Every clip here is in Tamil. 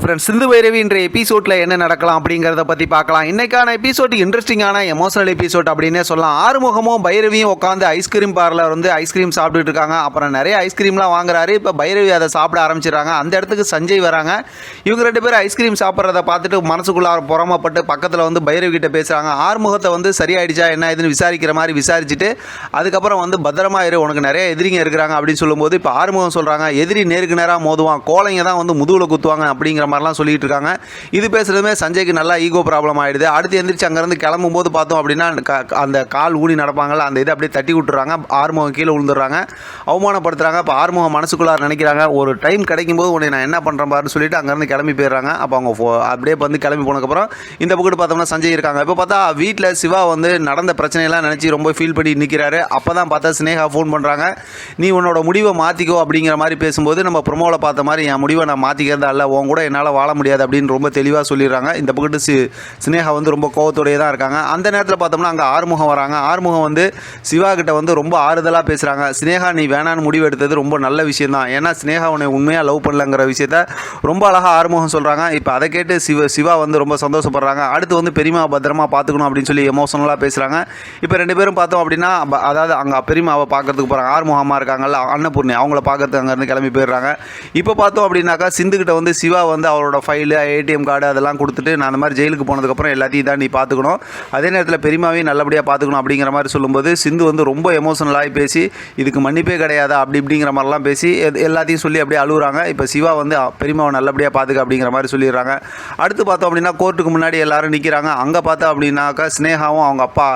ஃப்ரெண்ட்ஸ் சிந்து பைரவி இன்றைய எபிசோட்ல என்ன நடக்கலாம் அப்படிங்கிறத பற்றி பார்க்கலாம். இன்னைக்கான எபிசோட் இன்ட்ரெஸ்டிங்கான எமோஷனல் எபிசோட் அப்படின்னே சொல்லலாம். ஆறுமுகமும் பைரவியும் உட்காந்து ஐஸ்கிரீம் பார்லர் வந்து ஐஸ்கிரீம் சாப்பிட்டுட்டு இருக்காங்க. அப்புறம் நிறைய ஐஸ்கிரீம்லாம் வாங்குறாரு. இப்போ பைரவி அதை சாப்பிட ஆரம்பிச்சிடுறாங்க. அந்த இடத்துக்கு சஞ்சய் வராங்க. இவங்க ரெண்டு பேரும் ஐஸ்கிரீம் சாப்பிட்றத பார்த்துட்டு மனசுக்குள்ள புறமப்பட்டு பக்கத்தில் வந்து பைரவி கிட்ட பேசுகிறாங்க ஆறுமுகத்தை வந்து சரியாயிடுச்சா என்ன இதுன்னு விசாரிக்கிற மாதிரி விசாரிச்சுட்டு அதுக்கப்புறம் வந்து பத்திரமா இரு உனக்கு நிறைய எதிரிங்க இருக்கிறாங்க அப்படின்னு சொல்லும்போது இப்போ ஆறுமுகம் சொல்கிறாங்க எதிரி நேருக்கு நேராக மோதுவான். கோலைங்க தான் வந்து முதுகுல குத்துவாங்க அப்படிங்கிற மாதிரிலாம் சொல்லிட்டு இருக்காங்க. இது பேசுறதுமே சஞ்சய்க்கு நல்லா ஈகோ ப்ராப்ளம் ஆயிடுது. அடுத்து எந்திரிச்சு அங்கேருந்து கிளம்பும் போது பார்த்தோம் அப்படின்னா க- அந்த கால் ஊனி நடப்பாங்கல்ல அந்த இதை அப்படியே தட்டி விட்டுறாங்க. ஆறுமுகம் கீழே விழுந்துடுறாங்க. அவமானப்படுத்துறாங்க. இப்போ ஆறுமுகம் மனசுக்குள்ளார நினைக்கிறாங்க ஒரு டைம் கிடைக்கும் போது உன்னை நான் என்ன பண்ணுறேன் பாருன்னு சொல்லிட்டு அங்கேருந்து கிளம்பி போயிடுறாங்க. அப்போ அவங்க ஃபோ- அப்படியே வந்து கிளம்பி போனதுக்கப்புறம் இந்த பக்கத்து பார்த்தோம்னா சஞ்சய் இருக்காங்க. இப்போ பார்த்தா வீட்டில் சிவா வந்து நடந்த பிரச்சனையெல்லாம் நினச்சி ரொம்ப ஃபீல் பண்ணி நிற்கிறாரு அப்போ தான் பார்த்தா ஸ்னேகா ஃபோன் பண்ணுறாங்க நீ உன்னோட முடிவை மாற்றிக்கோ அப்படிங்கிற மாதிரி பேசும்போது நம்ம ப்ரொமோவில் பார்த்த மாதிரி என் முடிவை நான் மாற்றிக்கிறதா இல்லை உன் கூட என்னால் வாழ முடியாது அப்படின்னு ரொம்ப தெளிவாக சொல்லிடுறாங்க. இந்த பக்கத்து சி ஸ்னேகா வந்து ரொம்ப கோவத்தோடயே தான் இருக்காங்க. அந்த நேரத்தில் பார்த்தோம்னா அங்கே ஆறுமுகம் வராங்க. ஆறுமுகம் வந்து சிவா கிட்ட வந்து ரொம்ப ஆறுதலாக பேசுகிறாங்க ஸ்னேகா நீ வேணான்னு முடிவு எடுத்தது ரொம்ப நல்ல விஷயம் தான் ஏன்னா ஸ்னேகா உன்னை உண்மையாக லவ் பண்ணலங்கிற விஷயத்த ரொம்ப அழகாக ஆறுமுகம் சொல்கிறாங்க இப்போ அதை கேட்டு சிவ சிவா வந்து ரொம்ப சந்தோஷப்படுறாங்க. அடுத்து வந்து பெரியமா பத்திரமா பார்த்துக்கணும் அப்படின்னு சொல்லி எமோஷனலாக பேசுகிறாங்க இப்போ ரெண்டு பேரும் பார்த்தோம் அப்படின்னா அதாவது அங்கே பெரியமாவை பார்க்கறதுக்கு போகிறாங்க ஆறுமுகமாக இருக்காங்கல்ல அன்னபூர்ணி அவங்கள பார்க்கறதுக்கு அங்கேருந்து கிளம்பி போயிடுறாங்க. இப்போ பார்த்தோம் அப்படின்னாக்கா சிந்துக்கிட்ட வந்து சிவா வந்து அவரோட ஃபைலு ஏடிஎம் கார்டு அதெல்லாம் கொடுத்துட்டு நான் அந்த மாதிரி ஜெயிலுக்கு போனதுக்கப்புறம் எல்லாத்தையும் தான் நீ பார்த்துக்கணும். அதே நேரத்தில் பெரியமாவையும் நல்லபடியாக பார்த்துக்கணும் அப்படிங்கிற மாதிரி சொல்லும்போது சிந்து வந்து ரொம்ப எமோஷனலாகி பேசி இதுக்கு மன்னிப்பே கிடையாதா அப்படி இப்படிங்கிற மாதிரிலாம் பேசி எல்லாத்தையும் சொல்லி அப்படியே அழுகுறாங்க இப்போ சிவா வந்து பெரியமாவை நல்லபடியாக பார்த்துக்க அப்படிங்கிற மாதிரி சொல்லிடுறாங்க. அடுத்து பார்த்தோம் அப்படின்னா கோர்ட்டுக்கு முன்னாடி எல்லாரும் நிற்கிறாங்க அங்கே பார்த்தா அப்படின்னாக்கா ஸ்னேகாவும் அவங்க அப்பா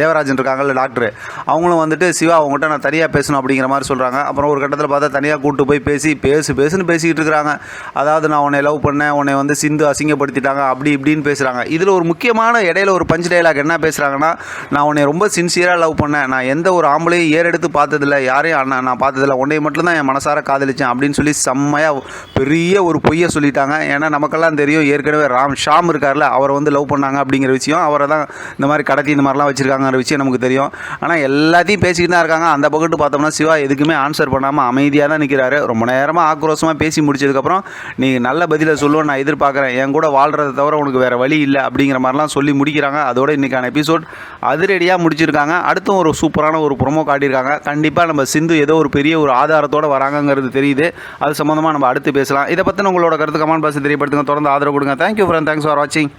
தேவராஜன் இருக்காங்கல்ல டாக்டர் அவங்களும் வந்துட்டு சிவா அவங்ககிட்ட நான் தனியாக பேசணும் அப்படிங்கிற மாதிரி சொல்கிறாங்க அப்புறம் ஒரு கட்டத்தில் பார்த்தா தனியாக கூப்பிட்டு போய் பேசி பேசு பேசுன்னு பேசிக்கிட்டு இருக்கிறாங்க. அதாவது நான் உன்னை லவ் பண்ணேன் உன்னை வந்து சிந்து அசிங்கப்படுத்திட்டாங்க அப்படி இப்படின்னு பேசுகிறாங்க இதில் ஒரு முக்கியமான இடையில ஒரு பஞ்ச் டைலாக் என்ன பேசுகிறாங்கன்னா நான் உன்னை ரொம்ப சின்சியராக லவ் பண்ணேன். நான் எந்த ஒரு ஆம்பளையும் ஏறெடுத்து பார்த்ததில்ல யாரையும் அண்ணா நான் பார்த்ததில்ல. உன்னை மட்டும்தான் என் மனசார காதலிச்சேன் அப்படின்னு சொல்லி செம்மையாக பெரிய ஒரு பொய்யை சொல்லிட்டாங்க. ஏன்னா நமக்கெல்லாம் தெரியும் ஏற்கனவே ராம் ஷாம் இருக்கார்ல அவரை வந்து லவ் பண்ணாங்க அப்படிங்கிற விஷயம். அவரை தான் இந்த மாதிரி கடத்தி இந்த மாதிரிலாம் வச்சுருக்காங்கிற விஷயம் நமக்கு தெரியும். ஆனால் எல்லாத்தையும் பேசிக்கிட்டு தான் இருக்காங்க. அந்த பக்கத்து பார்த்தோம்னா சிவா எதுக்குமே ஆன்சர் பண்ணாமல் அமைதியாக தான் நிற்கிறாரு ரொம்ப நேரமாக ஆக்ரோஷமாக பேசி முடிச்சதுக்கப்புறம் நீ நல்ல பதிலை சொல்லுவேன் நான் எதிர்பார்க்குறேன். என் கூட வாழ்கிறத தவிர உனக்கு வேறு வழி இல்லை அப்படிங்கிற மாதிரிலாம் சொல்லி முடிக்கிறாங்க. அதோட இன்றைக்கான எபிசோட் அதிரடியாக முடிச்சிருக்காங்க. அடுத்தும் ஒரு சூப்பரான ஒரு ப்ரொமோ காட்டியிருக்காங்க. கண்டிப்பாக நம்ம சிந்து ஏதோ ஒரு பெரிய ஒரு ஆதாரத்தோடு வராங்கங்கிறது தெரியுது. அது சம்மந்தமாக நம்ம அடுத்து பேசலாம். இதை பற்றின உங்களோட கருத்து கமெண்ட் பாக்ஸ் தெரியப்படுத்துங்க. தொடர்ந்து ஆதரவு கொடுங்க. தேங்க்யூ ஃப்ரெண்ட் தேங்க்ஸ் ஃபார் வாட்சிங்